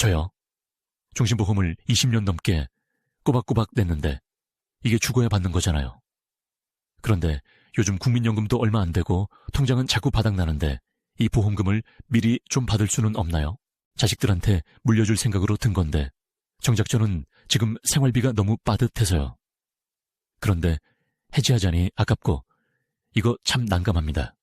저요. 종신보험을 20년 넘게 꼬박꼬박 냈는데 이게 죽어야 받는 거잖아요. 그런데 요즘 국민연금도 얼마 안 되고 통장은 자꾸 바닥나는데 이 보험금을 미리 좀 받을 수는 없나요? 자식들한테 물려줄 생각으로 든 건데 정작 저는 지금 생활비가 너무 빠듯해서요. 그런데 해지하자니 아깝고 이거 참 난감합니다.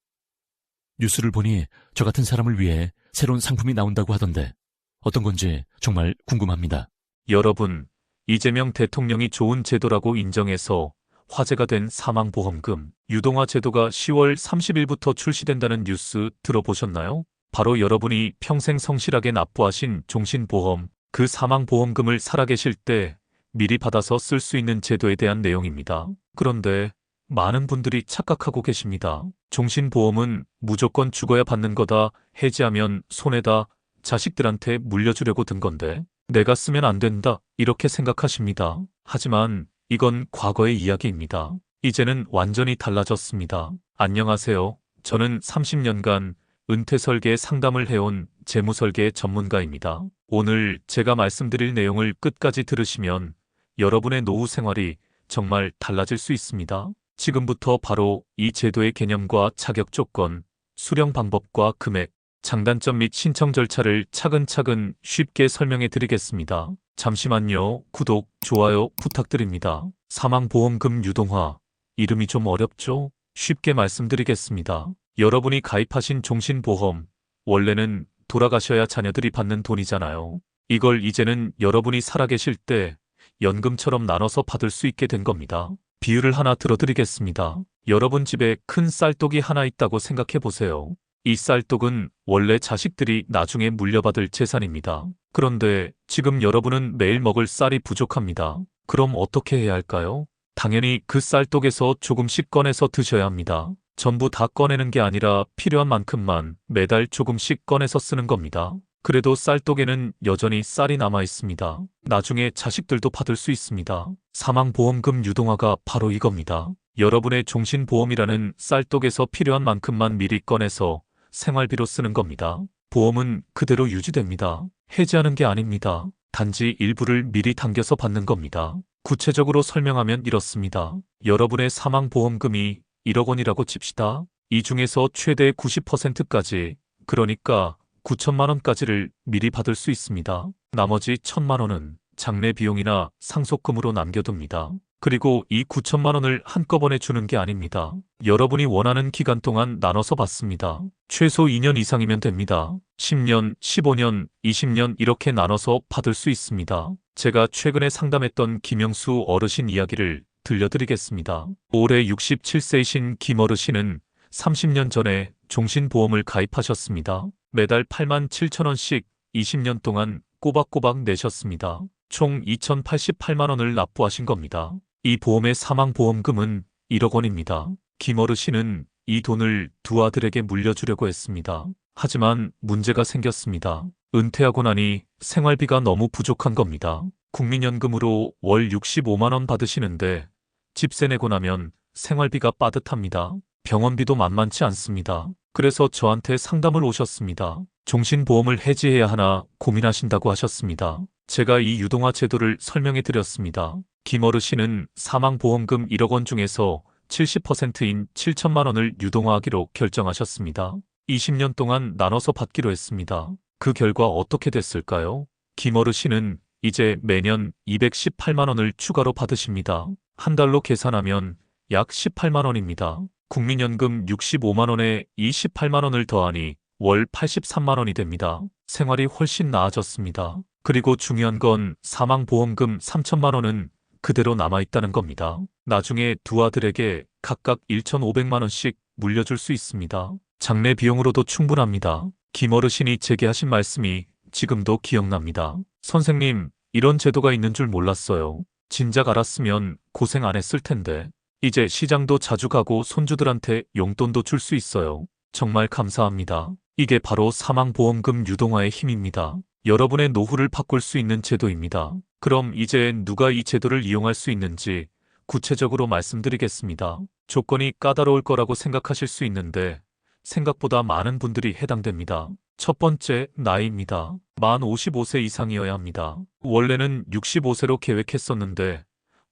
뉴스를 보니 저 같은 사람을 위해 새로운 상품이 나온다고 하던데 어떤 건지 정말 궁금합니다. 여러분, 이재명 대통령이 좋은 제도라고 인정해서 화제가 된 사망보험금 유동화 제도가 10월 30일부터 출시된다는 뉴스 들어보셨나요? 바로 여러분이 평생 성실하게 납부하신 종신보험, 그 사망보험금을 살아계실 때 미리 받아서 쓸 수 있는 제도에 대한 내용입니다. 그런데 많은 분들이 착각하고 계십니다. 종신보험은 무조건 죽어야 받는 거다, 해지하면 손해다, 자식들한테 물려주려고 든 건데 내가 쓰면 안 된다 이렇게 생각하십니다. 하지만 이건 과거의 이야기입니다. 이제는 완전히 달라졌습니다. 안녕하세요. 저는 30년간 은퇴 설계 상담을 해온 재무 설계 전문가입니다. 오늘 제가 말씀드릴 내용을 끝까지 들으시면 여러분의 노후 생활이 정말 달라질 수 있습니다. 지금부터 바로 이 제도의 개념과 자격 조건, 수령 방법과 금액, 장단점 및 신청 절차를 차근차근 쉽게 설명해 드리겠습니다. 잠시만요. 구독, 좋아요 부탁드립니다. 사망보험금 유동화. 이름이 좀 어렵죠? 쉽게 말씀드리겠습니다. 여러분이 가입하신 종신보험, 원래는 돌아가셔야 자녀들이 받는 돈이잖아요. 이걸 이제는 여러분이 살아계실 때 연금처럼 나눠서 받을 수 있게 된 겁니다. 비유를 하나 들어드리겠습니다. 여러분 집에 큰 쌀독이 하나 있다고 생각해 보세요. 이 쌀독은 원래 자식들이 나중에 물려받을 재산입니다. 그런데 지금 여러분은 매일 먹을 쌀이 부족합니다. 그럼 어떻게 해야 할까요? 당연히 그 쌀독에서 조금씩 꺼내서 드셔야 합니다. 전부 다 꺼내는 게 아니라 필요한 만큼만 매달 조금씩 꺼내서 쓰는 겁니다. 그래도 쌀독에는 여전히 쌀이 남아 있습니다. 나중에 자식들도 받을 수 있습니다. 사망보험금 유동화가 바로 이겁니다. 여러분의 종신보험이라는 쌀독에서 필요한 만큼만 미리 꺼내서 생활비로 쓰는 겁니다. 보험은 그대로 유지됩니다. 해지하는 게 아닙니다. 단지 일부를 미리 당겨서 받는 겁니다. 구체적으로 설명하면 이렇습니다. 여러분의 사망보험금이 1억 원이라고 칩시다. 이 중에서 최대 90%까지, 그러니까 9천만 원까지를 미리 받을 수 있습니다. 나머지 천만 원은 장례 비용이나 상속금으로 남겨둡니다. 그리고 이 9천만 원을 한꺼번에 주는 게 아닙니다. 여러분이 원하는 기간 동안 나눠서 받습니다. 최소 2년 이상이면 됩니다. 10년, 15년, 20년 이렇게 나눠서 받을 수 있습니다. 제가 최근에 상담했던 김영수 어르신 이야기를 들려드리겠습니다. 올해 67세이신 김 어르신은 30년 전에 종신보험을 가입하셨습니다. 매달 8만 7천 원씩 20년 동안 꼬박꼬박 내셨습니다. 총 2,088만 원을 납부하신 겁니다. 이 보험의 사망보험금은 1억 원입니다. 김 어르신은 이 돈을 두 아들에게 물려주려고 했습니다. 하지만 문제가 생겼습니다. 은퇴하고 나니 생활비가 너무 부족한 겁니다. 국민연금으로 월 65만 원 받으시는데 집세 내고 나면 생활비가 빠듯합니다. 병원비도 만만치 않습니다. 그래서 저한테 상담을 오셨습니다. 종신보험을 해지해야 하나 고민하신다고 하셨습니다. 제가 이 유동화 제도를 설명해 드렸습니다. 김 어르신은 사망보험금 1억 원 중에서 70%인 7천만 원을 유동화하기로 결정하셨습니다. 20년 동안 나눠서 받기로 했습니다. 그 결과 어떻게 됐을까요? 김 어르신은 이제 매년 218만 원을 추가로 받으십니다. 한 달로 계산하면 약 18만 원입니다. 국민연금 65만 원에 28만 원을 더하니 월 83만 원이 됩니다. 생활이 훨씬 나아졌습니다. 그리고 중요한 건 사망보험금 3천만 원은 그대로 남아있다는 겁니다. 나중에 두 아들에게 각각 1,500만 원씩 물려줄 수 있습니다. 장례 비용으로도 충분합니다. 김 어르신이 제게 하신 말씀이 지금도 기억납니다. 선생님, 이런 제도가 있는 줄 몰랐어요. 진작 알았으면 고생 안 했을 텐데. 이제 시장도 자주 가고 손주들한테 용돈도 줄 수 있어요. 정말 감사합니다. 이게 바로 사망보험금 유동화의 힘입니다. 여러분의 노후를 바꿀 수 있는 제도입니다. 그럼 이제 누가 이 제도를 이용할 수 있는지 구체적으로 말씀드리겠습니다. 조건이 까다로울 거라고 생각하실 수 있는데 생각보다 많은 분들이 해당됩니다. 첫 번째, 나이입니다. 만 55세 이상이어야 합니다. 원래는 65세로 계획했었는데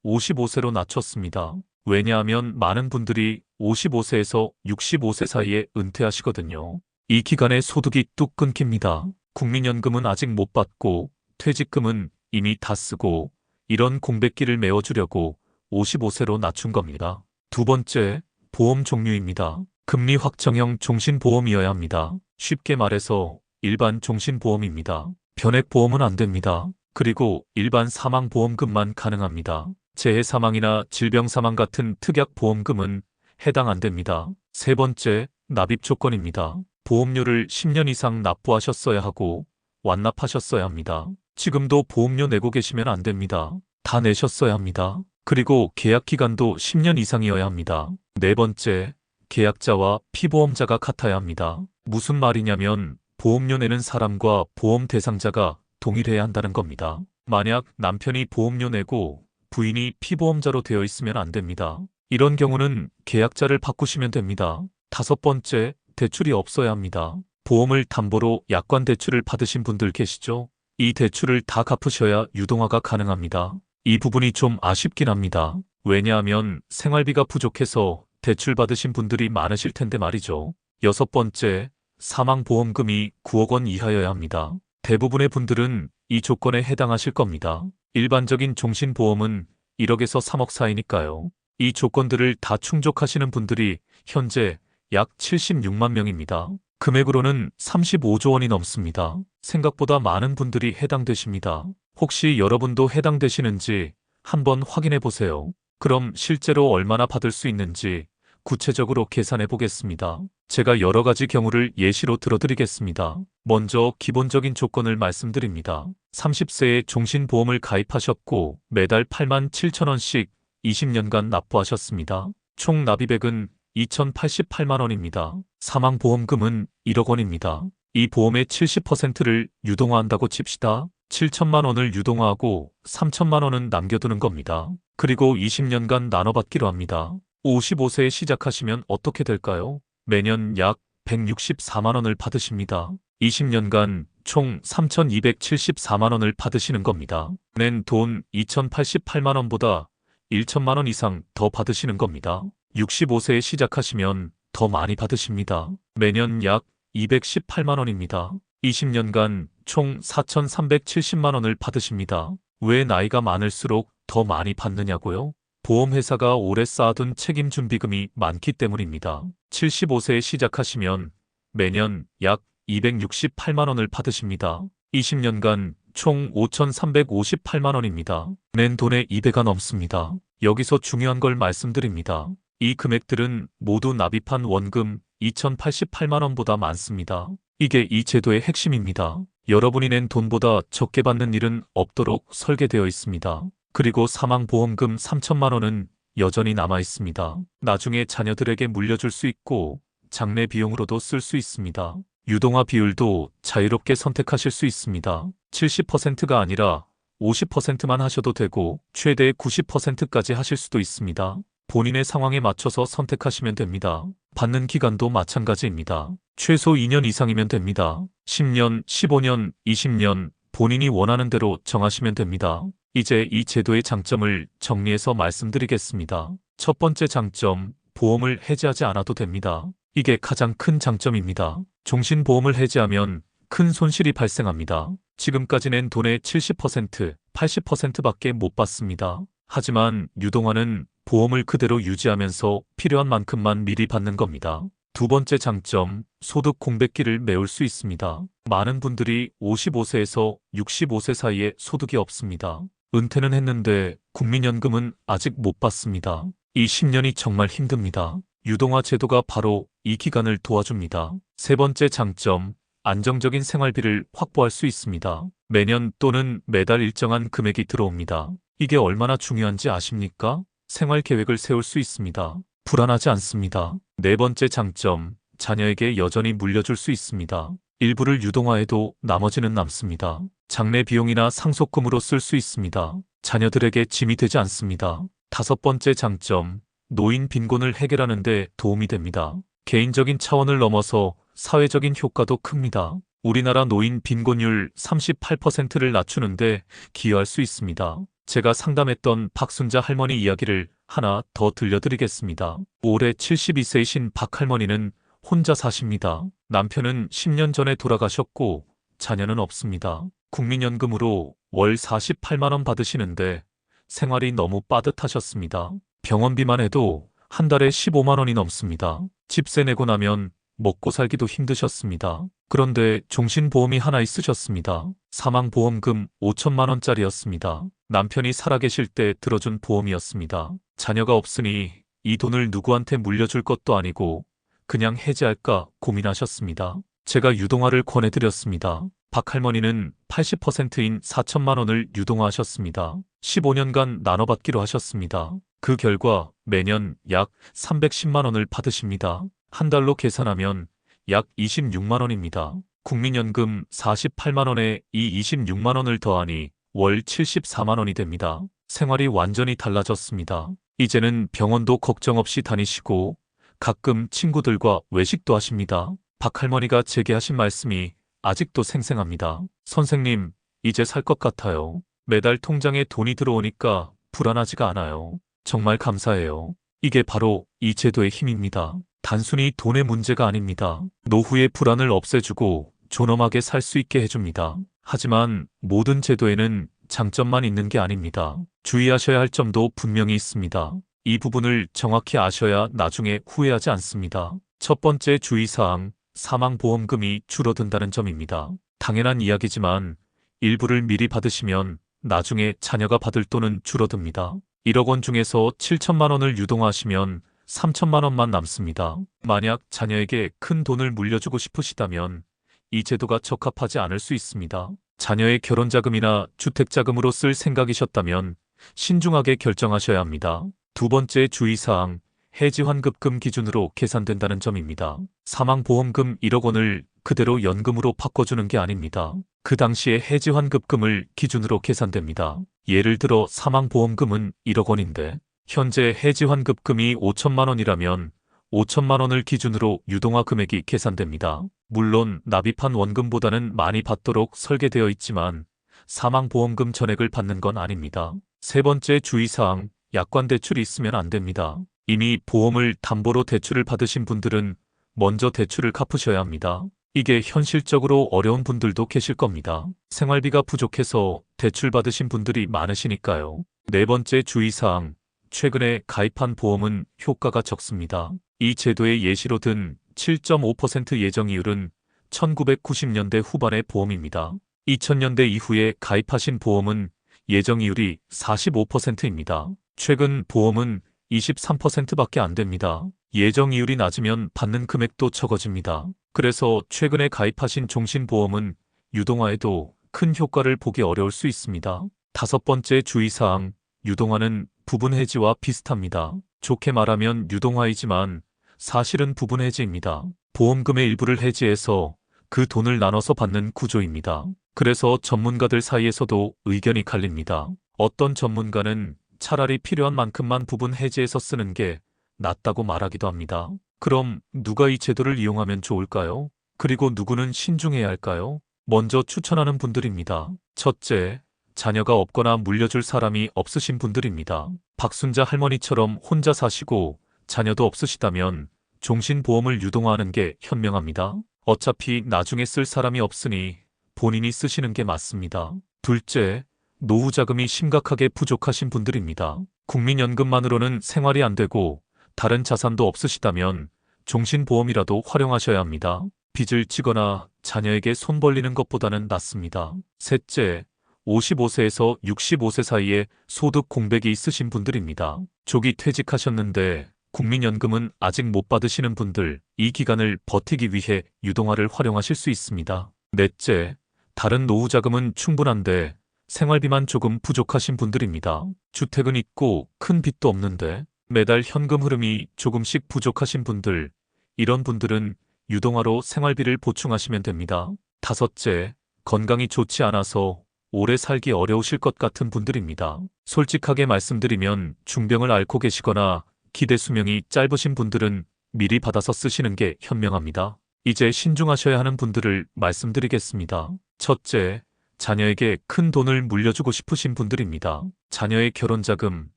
55세로 낮췄습니다. 왜냐하면 많은 분들이 55세에서 65세 사이에 은퇴하시거든요. 이 기간에 소득이 뚝 끊깁니다. 국민연금은 아직 못 받고 퇴직금은 이미 다 쓰고 이런 공백기를 메워주려고 55세로 낮춘 겁니다. 두 번째, 보험 종류입니다. 금리 확정형 종신보험이어야 합니다. 쉽게 말해서 일반 종신보험입니다. 변액보험은 안 됩니다. 그리고 일반 사망보험금만 가능합니다. 재해 사망이나 질병 사망 같은 특약 보험금은 해당 안 됩니다. 세 번째, 납입 조건입니다. 보험료를 10년 이상 납부하셨어야 하고 완납하셨어야 합니다. 지금도 보험료 내고 계시면 안 됩니다. 다 내셨어야 합니다. 그리고 계약 기간도 10년 이상이어야 합니다. 네 번째, 계약자와 피보험자가 같아야 합니다. 무슨 말이냐면 보험료 내는 사람과 보험 대상자가 동일해야 한다는 겁니다. 만약 남편이 보험료 내고 부인이 피보험자로 되어 있으면 안 됩니다. 이런 경우는 계약자를 바꾸시면 됩니다. 다섯 번째, 대출이 없어야 합니다. 보험을 담보로 약관 대출을 받으신 분들 계시죠? 이 대출을 다 갚으셔야 유동화가 가능합니다. 이 부분이 좀 아쉽긴 합니다. 왜냐하면 생활비가 부족해서 대출 받으신 분들이 많으실 텐데 말이죠. 여섯 번째, 사망보험금이 9억 원 이하여야 합니다. 대부분의 분들은 이 조건에 해당하실 겁니다. 일반적인 종신보험은 1억에서 3억 사이니까요. 이 조건들을 다 충족하시는 분들이 현재 약 76만 명입니다. 금액으로는 35조 원이 넘습니다. 생각보다 많은 분들이 해당되십니다. 혹시 여러분도 해당되시는지 한번 확인해 보세요. 그럼 실제로 얼마나 받을 수 있는지 구체적으로 계산해 보겠습니다. 제가 여러 가지 경우를 예시로 들어드리겠습니다. 먼저 기본적인 조건을 말씀드립니다. 30세에 종신보험을 가입하셨고 매달 8만 7천 원씩 20년간 납부하셨습니다. 총 납입액은 2,088만 원입니다. 사망보험금은 1억 원입니다. 이 보험의 70%를 유동화한다고 칩시다. 7천만 원을 유동화하고 3천만 원은 남겨두는 겁니다. 그리고 20년간 나눠받기로 합니다. 55세에 시작하시면 어떻게 될까요? 매년 약 164만 원을 받으십니다. 20년간 총 3,274만 원을 받으시는 겁니다. 낸 돈 2,088만 원보다 1천만 원 이상 더 받으시는 겁니다. 65세에 시작하시면 더 많이 받으십니다. 매년 약 218만 원입니다. 20년간 총 4,370만 원을 받으십니다. 왜 나이가 많을수록 더 많이 받느냐고요? 보험회사가 오래 쌓아둔 책임 준비금이 많기 때문입니다. 75세에 시작하시면 매년 약 268만 원을 받으십니다. 20년간 총 5,358만 원입니다. 낸 돈의 2배가 넘습니다. 여기서 중요한 걸 말씀드립니다. 이 금액들은 모두 납입한 원금 2,088만 원보다 많습니다. 이게 이 제도의 핵심입니다. 여러분이 낸 돈보다 적게 받는 일은 없도록 설계되어 있습니다. 그리고 사망보험금 3천만 원은 여전히 남아 있습니다. 나중에 자녀들에게 물려줄 수 있고 장례 비용으로도 쓸 수 있습니다. 유동화 비율도 자유롭게 선택하실 수 있습니다. 70%가 아니라 50%만 하셔도 되고 최대 90%까지 하실 수도 있습니다. 본인의 상황에 맞춰서 선택하시면 됩니다. 받는 기간도 마찬가지입니다. 최소 2년 이상이면 됩니다. 10년, 15년, 20년 본인이 원하는 대로 정하시면 됩니다. 이제 이 제도의 장점을 정리해서 말씀드리겠습니다. 첫 번째 장점, 보험을 해지하지 않아도 됩니다. 이게 가장 큰 장점입니다. 종신보험을 해지하면 큰 손실이 발생합니다. 지금까지 낸 돈의 70%, 80%밖에 못 받습니다. 하지만 유동화는 보험을 그대로 유지하면서 필요한 만큼만 미리 받는 겁니다. 두 번째 장점, 소득 공백기를 메울 수 있습니다. 많은 분들이 55세에서 65세 사이에 소득이 없습니다. 은퇴는 했는데 국민연금은 아직 못 받습니다. 이 10년이 정말 힘듭니다. 유동화 제도가 바로 이 기간을 도와줍니다. 세 번째 장점, 안정적인 생활비를 확보할 수 있습니다. 매년 또는 매달 일정한 금액이 들어옵니다. 이게 얼마나 중요한지 아십니까? 생활 계획을 세울 수 있습니다. 불안하지 않습니다. 네 번째 장점, 자녀에게 여전히 물려줄 수 있습니다. 일부를 유동화해도 나머지는 남습니다. 장례 비용이나 상속금으로 쓸 수 있습니다. 자녀들에게 짐이 되지 않습니다. 다섯 번째 장점, 노인 빈곤을 해결하는 데 도움이 됩니다. 개인적인 차원을 넘어서 사회적인 효과도 큽니다. 우리나라 노인 빈곤율 38%를 낮추는데 기여할 수 있습니다. 제가 상담했던 박순자 할머니 이야기를 하나 더 들려드리겠습니다. 올해 72세이신 박 할머니는 혼자 사십니다. 남편은 10년 전에 돌아가셨고 자녀는 없습니다. 국민연금으로 월 48만 원 받으시는데 생활이 너무 빠듯하셨습니다. 병원비만 해도 한 달에 15만 원이 넘습니다. 집세 내고 나면 먹고 살기도 힘드셨습니다. 그런데 종신보험이 하나 있으셨습니다. 사망보험금 5천만 원짜리였습니다. 남편이 살아계실 때 들어준 보험이었습니다. 자녀가 없으니 이 돈을 누구한테 물려줄 것도 아니고 그냥 해지할까 고민하셨습니다. 제가 유동화를 권해드렸습니다. 박 할머니는 80%인 4천만 원을 유동화하셨습니다. 15년간 나눠받기로 하셨습니다. 그 결과 매년 약 310만 원을 받으십니다. 한 달로 계산하면 약 26만 원입니다. 국민연금 48만 원에 이 26만 원을 더하니 월 74만 원이 됩니다. 생활이 완전히 달라졌습니다. 이제는 병원도 걱정 없이 다니시고 가끔 친구들과 외식도 하십니다. 박 할머니가 제게 하신 말씀이 아직도 생생합니다. 선생님, 이제 살 것 같아요. 매달 통장에 돈이 들어오니까 불안하지가 않아요. 정말 감사해요. 이게 바로 이 제도의 힘입니다. 단순히 돈의 문제가 아닙니다. 노후의 불안을 없애주고 존엄하게 살 수 있게 해줍니다. 하지만 모든 제도에는 장점만 있는 게 아닙니다. 주의하셔야 할 점도 분명히 있습니다. 이 부분을 정확히 아셔야 나중에 후회하지 않습니다. 첫 번째 주의사항, 사망보험금이 줄어든다는 점입니다. 당연한 이야기지만 일부를 미리 받으시면 나중에 자녀가 받을 돈은 줄어듭니다. 1억 원 중에서 7천만 원을 유동하시면 3천만 원만 남습니다. 만약 자녀에게 큰 돈을 물려주고 싶으시다면 이 제도가 적합하지 않을 수 있습니다. 자녀의 결혼자금이나 주택자금으로 쓸 생각이셨다면 신중하게 결정하셔야 합니다. 두 번째 주의사항, 해지환급금 기준으로 계산된다는 점입니다. 사망보험금 1억 원을 그대로 연금으로 바꿔주는 게 아닙니다. 그 당시에 해지환 급금을 기준으로 계산됩니다. 예를 들어 사망보험금은 1억 원인데 현재 해지환 급금이 5천만 원이라면 5천만 원을 기준으로 유동화 금액이 계산됩니다. 물론 납입한 원금보다는 많이 받도록 설계되어 있지만 사망보험금 전액을 받는 건 아닙니다. 세 번째 주의사항, 약관 대출이 있으면 안 됩니다. 이미 보험을 담보로 대출을 받으신 분들은 먼저 대출을 갚으셔야 합니다. 이게 현실적으로 어려운 분들도 계실 겁니다. 생활비가 부족해서 대출 받으신 분들이 많으시니까요. 네 번째 주의사항, 최근에 가입한 보험은 효과가 적습니다. 이 제도의 예시로 든 7.5% 예정이율은 1990년대 후반의 보험입니다. 2000년대 이후에 가입하신 보험은 예정이율이 45%입니다. 최근 보험은 23%밖에 안 됩니다. 예정이율이 낮으면 받는 금액도 적어집니다. 그래서 최근에 가입하신 종신보험은 유동화에도 큰 효과를 보기 어려울 수 있습니다. 다섯 번째 주의사항, 유동화는 부분 해지와 비슷합니다. 좋게 말하면 유동화이지만 사실은 부분 해지입니다. 보험금의 일부를 해지해서 그 돈을 나눠서 받는 구조입니다. 그래서 전문가들 사이에서도 의견이 갈립니다. 어떤 전문가는 차라리 필요한 만큼만 부분 해지해서 쓰는 게 낫다고 말하기도 합니다. 그럼 누가 이 제도를 이용하면 좋을까요? 그리고 누구는 신중해야 할까요? 먼저 추천하는 분들입니다. 첫째, 자녀가 없거나 물려줄 사람이 없으신 분들입니다. 박순자 할머니처럼 혼자 사시고 자녀도 없으시다면 종신보험을 유동화하는 게 현명합니다. 어차피 나중에 쓸 사람이 없으니 본인이 쓰시는 게 맞습니다. 둘째, 노후 자금이 심각하게 부족하신 분들입니다. 국민연금만으로는 생활이 안 되고 다른 자산도 없으시다면 종신보험이라도 활용하셔야 합니다. 빚을 지거나 자녀에게 손 벌리는 것보다는 낫습니다. 셋째, 55세에서 65세 사이에 소득 공백이 있으신 분들입니다. 조기 퇴직하셨는데 국민연금은 아직 못 받으시는 분들, 이 기간을 버티기 위해 유동화를 활용하실 수 있습니다. 넷째, 다른 노후 자금은 충분한데 생활비만 조금 부족하신 분들입니다. 주택은 있고 큰 빚도 없는데 매달 현금 흐름이 조금씩 부족하신 분들, 이런 분들은 유동화로 생활비를 보충하시면 됩니다. 다섯째, 건강이 좋지 않아서 오래 살기 어려우실 것 같은 분들입니다. 솔직하게 말씀드리면 중병을 앓고 계시거나 기대 수명이 짧으신 분들은 미리 받아서 쓰시는 게 현명합니다. 이제 신중하셔야 하는 분들을 말씀드리겠습니다. 첫째, 자녀에게 큰 돈을 물려주고 싶으신 분들입니다. 자녀의 결혼자금,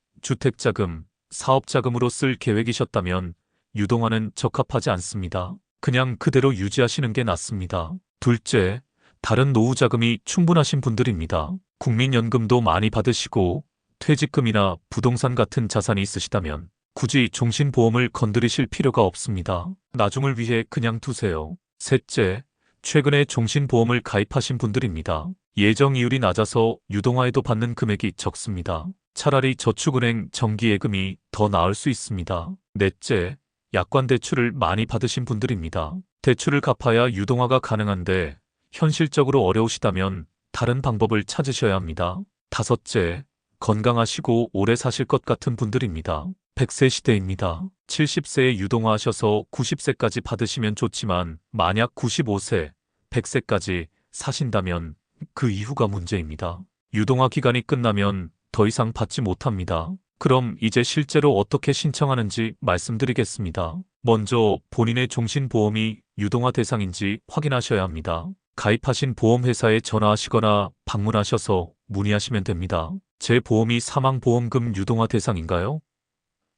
주택자금, 사업 자금으로 쓸 계획이셨다면 유동화는 적합하지 않습니다. 그냥 그대로 유지하시는 게 낫습니다. 둘째, 다른 노후 자금이 충분하신 분들입니다. 국민연금도 많이 받으시고 퇴직금이나 부동산 같은 자산이 있으시다면 굳이 종신보험을 건드리실 필요가 없습니다. 나중을 위해 그냥 두세요. 셋째, 최근에 종신보험을 가입하신 분들입니다. 예정 이율이 낮아서 유동화에도 받는 금액이 적습니다. 차라리 저축은행 정기예금이 더 나을 수 있습니다. 넷째, 약관 대출을 많이 받으신 분들입니다. 대출을 갚아야 유동화가 가능한데 현실적으로 어려우시다면 다른 방법을 찾으셔야 합니다. 다섯째, 건강하시고 오래 사실 것 같은 분들입니다. 100세 시대입니다. 70세에 유동화하셔서 90세까지 받으시면 좋지만 만약 95세, 100세까지 사신다면 그 이후가 문제입니다. 유동화 기간이 끝나면 더 이상 받지 못합니다. 그럼 이제 실제로 어떻게 신청하는지 말씀드리겠습니다. 먼저 본인의 종신보험이 유동화 대상인지 확인하셔야 합니다. 가입하신 보험회사에 전화하시거나 방문하셔서 문의하시면 됩니다. 제 보험이 사망보험금 유동화 대상인가요?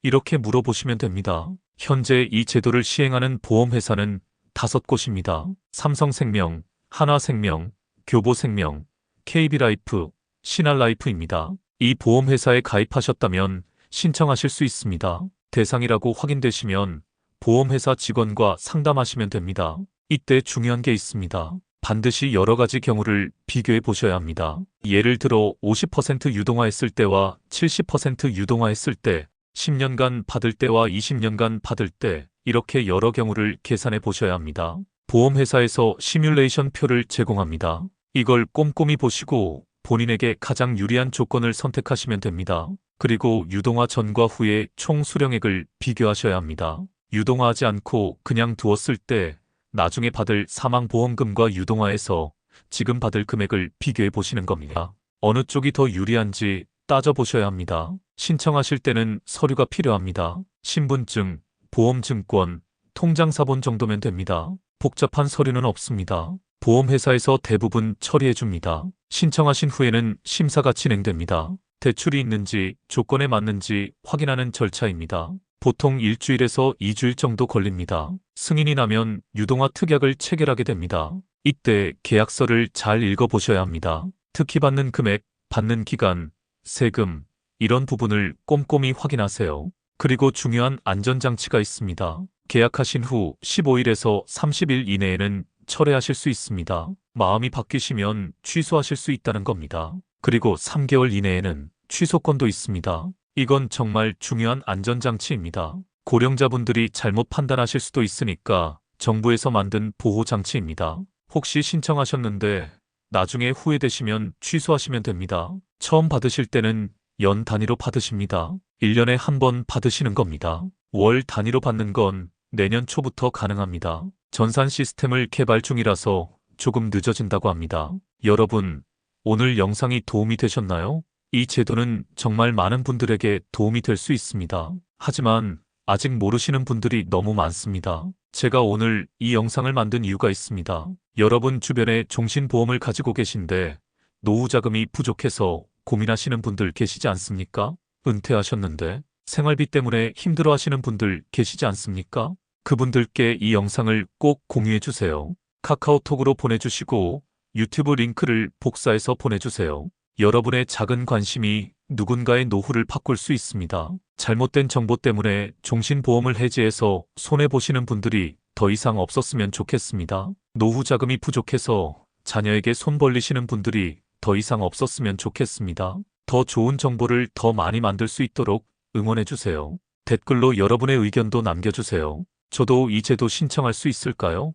이렇게 물어보시면 됩니다. 현재 이 제도를 시행하는 보험회사는 다섯 곳입니다. 삼성생명, 한화생명, 교보생명, KB라이프, 신한라이프입니다. 이 보험회사에 가입하셨다면 신청하실 수 있습니다. 대상이라고 확인되시면 보험회사 직원과 상담하시면 됩니다. 이때 중요한 게 있습니다. 반드시 여러 가지 경우를 비교해 보셔야 합니다. 예를 들어 50% 유동화했을 때와 70% 유동화했을 때, 10년간 받을 때와 20년간 받을 때, 이렇게 여러 경우를 계산해 보셔야 합니다. 보험회사에서 시뮬레이션 표를 제공합니다. 이걸 꼼꼼히 보시고 본인에게 가장 유리한 조건을 선택하시면 됩니다. 그리고 유동화 전과 후의 총 수령액을 비교하셔야 합니다. 유동화하지 않고 그냥 두었을 때 나중에 받을 사망보험금과 유동화해서 지금 받을 금액을 비교해 보시는 겁니다. 어느 쪽이 더 유리한지 따져보셔야 합니다. 신청하실 때는 서류가 필요합니다. 신분증, 보험증권, 통장사본 정도면 됩니다. 복잡한 서류는 없습니다. 보험회사에서 대부분 처리해 줍니다. 신청하신 후에는 심사가 진행됩니다. 대출이 있는지 조건에 맞는지 확인하는 절차입니다. 보통 일주일에서 2주일 정도 걸립니다. 승인이 나면 유동화 특약을 체결하게 됩니다. 이때 계약서를 잘 읽어보셔야 합니다. 특히 받는 금액, 받는 기간, 세금, 이런 부분을 꼼꼼히 확인하세요. 그리고 중요한 안전장치가 있습니다. 계약하신 후 15일에서 30일 이내에는 철회하실 수 있습니다. 마음이 바뀌시면 취소하실 수 있다는 겁니다. 그리고 3개월 이내에는 취소권도 있습니다. 이건 정말 중요한 안전장치입니다. 고령자분들이 잘못 판단하실 수도 있으니까 정부에서 만든 보호장치입니다. 혹시 신청하셨는데 나중에 후회되시면 취소하시면 됩니다. 처음 받으실 때는 연 단위로 받으십니다. 1년에 한 번 받으시는 겁니다. 월 단위로 받는 건 내년 초부터 가능합니다. 전산 시스템을 개발 중이라서 조금 늦어진다고 합니다. 여러분, 오늘 영상이 도움이 되셨나요? 이 제도는 정말 많은 분들에게 도움이 될 수 있습니다. 하지만 아직 모르시는 분들이 너무 많습니다. 제가 오늘 이 영상을 만든 이유가 있습니다. 여러분 주변에 종신보험을 가지고 계신데 노후 자금이 부족해서 고민하시는 분들 계시지 않습니까? 은퇴하셨는데 생활비 때문에 힘들어 하시는 분들 계시지 않습니까? 그분들께 이 영상을 꼭 공유해 주세요. 카카오톡으로 보내주시고 유튜브 링크를 복사해서 보내주세요. 여러분의 작은 관심이 누군가의 노후를 바꿀 수 있습니다. 잘못된 정보 때문에 종신보험을 해지해서 손해보시는 분들이 더 이상 없었으면 좋겠습니다. 노후 자금이 부족해서 자녀에게 손 벌리시는 분들이 더 이상 없었으면 좋겠습니다. 더 좋은 정보를 더 많이 만들 수 있도록 응원해주세요. 댓글로 여러분의 의견도 남겨주세요. 저도 이 제도 신청할 수 있을까요?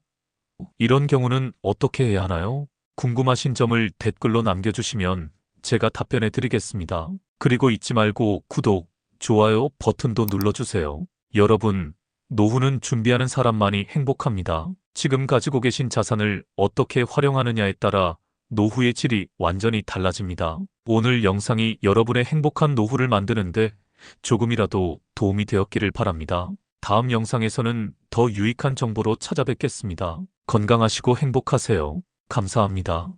이런 경우는 어떻게 해야 하나요? 궁금하신 점을 댓글로 남겨주시면 제가 답변해 드리겠습니다. 그리고 잊지 말고 구독, 좋아요 버튼도 눌러주세요. 여러분, 노후는 준비하는 사람만이 행복합니다. 지금 가지고 계신 자산을 어떻게 활용하느냐에 따라 노후의 질이 완전히 달라집니다. 오늘 영상이 여러분의 행복한 노후를 만드는데 조금이라도 도움이 되었기를 바랍니다. 다음 영상에서는 더 유익한 정보로 찾아뵙겠습니다. 건강하시고 행복하세요. 감사합니다.